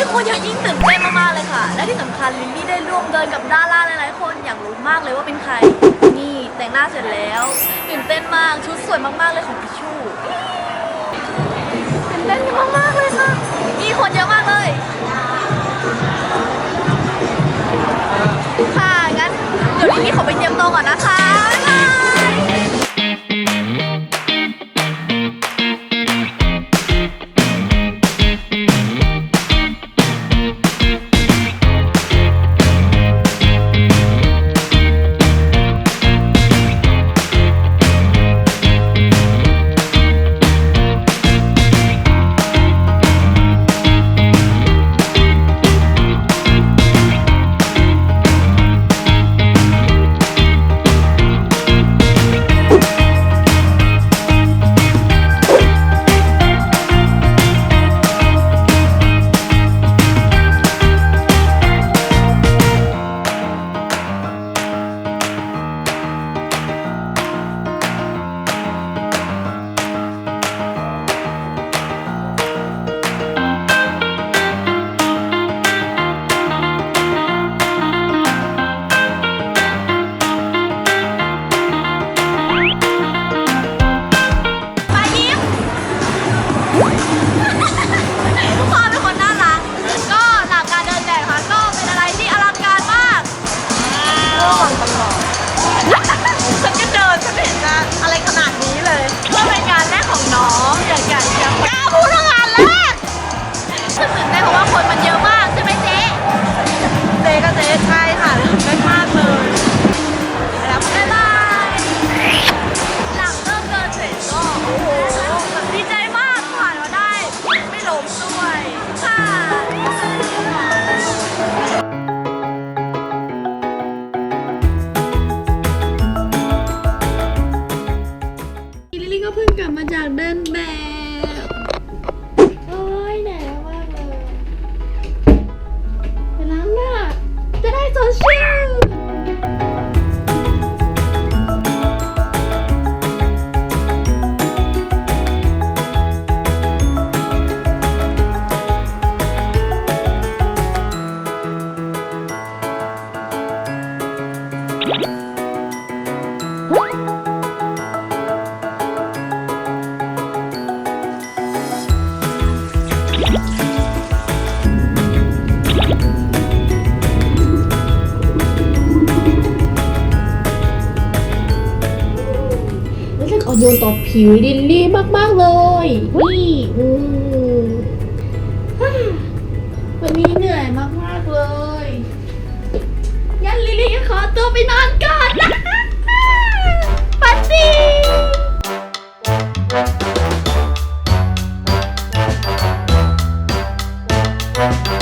ยิ่คนเยอะยิ่งตื่นเต้นมากๆเลยค่ะ และที่สำคัญลิลลี่ได้ร่วมเดินกับดาราหลายๆคนอยากรู้มากเลยว่าเป็นใคร นี่แต่งหน้าเสร็จแล้วตื่นเต้นมากชุดสวยมากๆเลยของพิชชูตื่นเต้นมากๆเลยค่ะมีคนเยอะมากเลย ค่ะงั้นเดี๋ยวลิลลี่ขอไปเตรียมตัวก่อนนะคะากเดินแบบโอ้ยเหนื่อยมากเลยไปล้างหน้าจะได้สดชื่น โยนต่อผิวดินลี่มาก ๆ เลยนี่อืมวันนี้เหนื่อยมาก ๆ เลยงั้นลิลลี่ขอตัวไปนอนก่อนนะปัตตี้ Thank.